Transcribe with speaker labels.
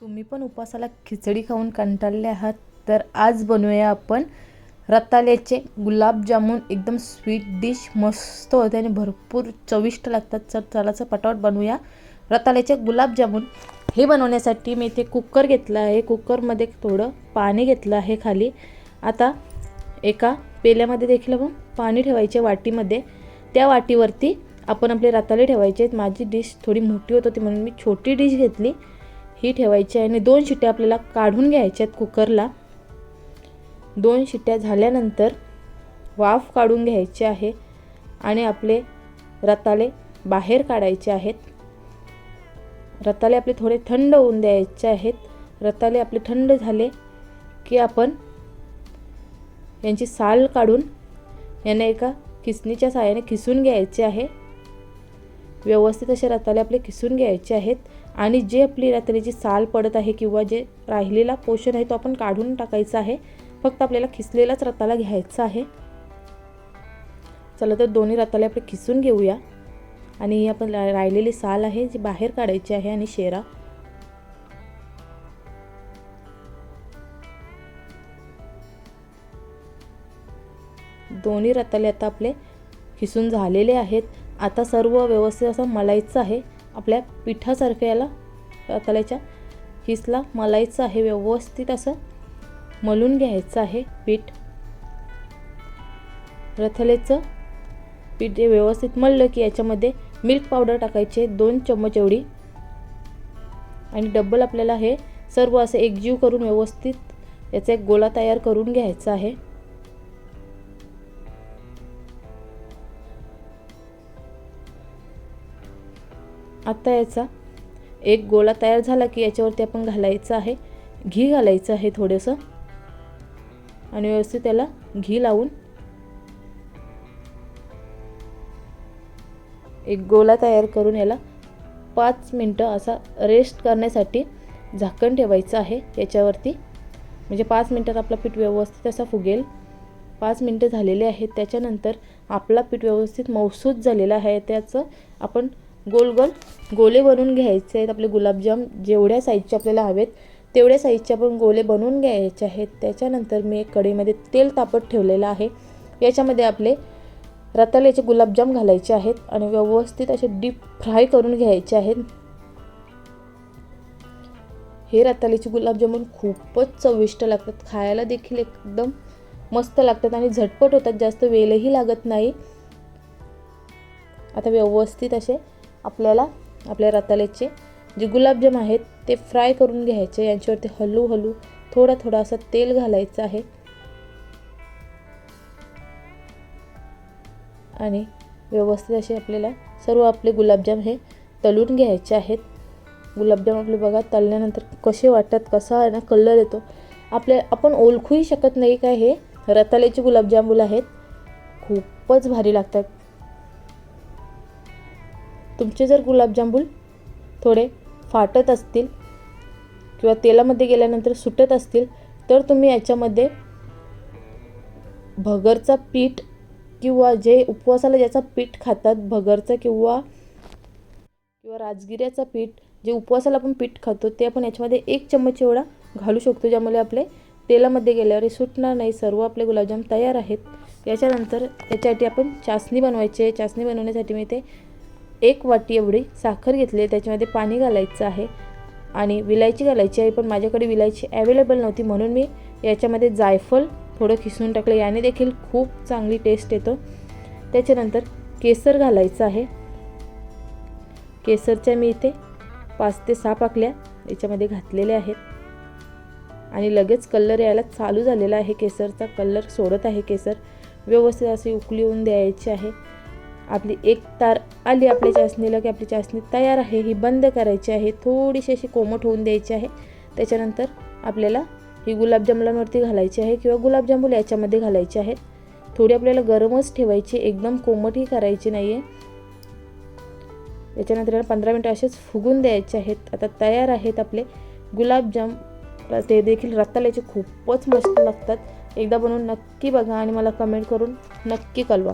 Speaker 1: तुम्ही पण उपासाला खिचडी खाऊन कंटाळले आहात? तर आज बनवूया आपण रताळ्याचे गुलाबजामुन एकदम स्वीट डिश मस्त होते आणि भरपूर चविष्ट लागतात. तर चलाचं पटावट बनवूया. रताळ्याचे गुलाबजामुन हे बनवण्यासाठी मी इथे कुकर घेतला आहे. कुकरमध्ये थोडं पाणी घेतलं आहे खाली. आता एका पेल्यामध्ये देखील आपण पाणी ठेवायचे वाटीमध्ये. त्या वाटीवरती आपण आपले रताळे ठेवायचे माझी डिश थोडी मोठी होत होती म्हणून मी छोटी डिश घेतली. ही ठेवायची आहे आणि दोन शिट्ट्या आपल्याला काढून घ्यायच्या आहेत कुकरला. दोन शिट्ट्या झाल्यानंतर वाफ काढून घ्यायची आहे आणि आपले रताळे बाहेर काढायचे आहेत. रताळे आपले थोडे थंड होऊन द्यायचे आहेत. रताळे आपले थंड झाले की आपण यांची साल काढून यांना एका किसणीच्या साहाय्याने किसून घ्यायचे आहे. व्यवस्थित असे रताळे आपले किसून घ्यायचे आहेत आणि जे आपली रताळ्याची साल पडत आहे किंवा जे राहिलेला पोषण आहे तो आपण काढून टाकायचा आहे. फक्त आपल्याला खिसलेलाच रताला घ्यायचा आहे. चला तर दोन्ही रताळे आपले खिसून घेऊया. आणि ही आपण राहिलेली साल आहे जी बाहेर काढायची आहे आणि शेरा. दोन्ही रताळे आता आपले खिसून झालेले आहेत. आता सर्व व्यवस्थित असं मलायचं आहे. आपल्या पिठासारखं याला रताळ्याच्या हिसला मलायचं आहे. व्यवस्थित असं मलून घ्यायचं आहे पीठ. रथलेचं पीठ व्यवस्थित मळलं की याच्यामध्ये मिल्क पावडर टाकायचे दोन चम्मच एवढी. आणि डब्बल आपल्याला हे सर्व असं एकजीव करून व्यवस्थित याचा एक गोळा तयार करून घ्यायचा आहे. आत्ता याचा एक गोळा तयार झाला की याच्यावरती आपण घालायचं आहे. घी घालायचं आहे थोडंसं. आणि व्यवस्थित त्याला घी लावून एक गोळा तयार करून याला पाच मिनटं असा रेस्ट करण्यासाठी झाकण ठेवायचं आहे याच्यावरती. म्हणजे पाच मिनटात आपला पीठ व्यवस्थित असा फुगेल. पाच मिनटं झालेले आहेत. त्याच्यानंतर आपला पीठ व्यवस्थित मौसूद झालेला आहे. त्याचं आपण गोल गोल गोले बनवून घ्यायचे आहेत. आपले गुलाबजाम जेवढ्या साईजचे आपल्याला हवेत तेवढ्या साईजचे आपण गोले बनवून घ्यायचे आहेत. त्याच्यानंतर मी एक कढईमध्ये तेल तापत ठेवलेलं आहे. याच्यामध्ये आपले रताळ्याचे गुलाबजाम घालायचे आहेत आणि व्यवस्थित असे डीप फ्राय करून घ्यायचे आहेत. हे रताळ्याचे गुलाबजामुन खूपच चविष्ट लागतात. खायला देखील एकदम मस्त लागतात आणि झटपट होतात. जास्त वेलही लागत नाही. आता व्यवस्थित असे आपल्याला आपल्या रताळ्याचे जे गुलाबजाम आहेत ते फ्राय करून घ्यायचे. यांच्यावरती हलू हलू थोडा थोडा असं तेल घालायचं आहे. आणि व्यवस्थित असे आपल्याला सर्व आपले गुलाबजाम हे तळून घ्यायचे आहेत. गुलाबजाम आपले बघा तळल्यानंतर कसे वाटतात कसा आहे ना कलर येतो. आपल्या आपण ओळखूही शकत नाही काय हे रताळ्याचे गुलाबजामुन आहेत. खूपच भारी लागतात. तुमचे जर गुलाबजामुन थोडे फाटत असतील किंवा तेलामध्ये गेल्यानंतर सुटत असतील तर तुम्ही याच्यामध्ये भगरचा पीठ किंवा जे उपवासाला ज्याचा पीठ खातात भगरचं किंवा किंवा राजगिऱ्याचं पीठ जे उपवासाला आपण पीठ खातो ते आपण याच्यामध्ये एक चम्मच एवढा घालू शकतो ज्यामुळे आपले तेलामध्ये गेल्यावर सुटणार नाही सर्व आपले गुलाबजाम तयार आहेत. याच्यानंतर याच्यासाठी आपण चासणी बनवायची आहे. चासणी बनवण्यासाठी मी ते एक वाटी एवढी साखर घेतली आहे. त्याच्यामध्ये पाणी घालायचं आहे. आणि विलायची घालायची आहे पण माझ्याकडे विलायची अवेलेबल नव्हती. म्हणून मी याच्यामध्ये जायफळ थोडं खिसून टाकलं. याने देखील खूप चांगली टेस्ट येतो. त्याच्यानंतर केसर घालायचं आहे. केसरच्या मी इथे पाच ते सहा पाकल्या याच्यामध्ये घातलेल्या आहेत. आणि लगेच कलर यायला चालू झालेला आहे. केसरचा कलर सोडत आहे केसर. व्यवस्थित असे उकळी होऊन द्यायचे आहे. आपली एक तार आली आपल्या चासणीला की आपली चासणी तयार आहे ही बंद करायची आहे थोडीशी अशी कोमट होऊन द्यायची आहे. त्याच्यानंतर आपल्याला ही गुलाबजामुलांवरती घालायची आहे किंवा गुलाबजामुन याच्यामध्ये घालायचे आहेत. थोडी आपल्याला गरमच ठेवायची एकदम कोमटही करायची नाही आहे याच्यानंतर याला पंधरा मिनटं असेच फुगून द्यायचे आहेत. आता तयार आहेत आपले गुलाबजाम ते देखील रताळ्याचे खूपच मस्त लागतात. एकदा बनवून नक्की बघा आणि मला कमेंट करून नक्की कळवा.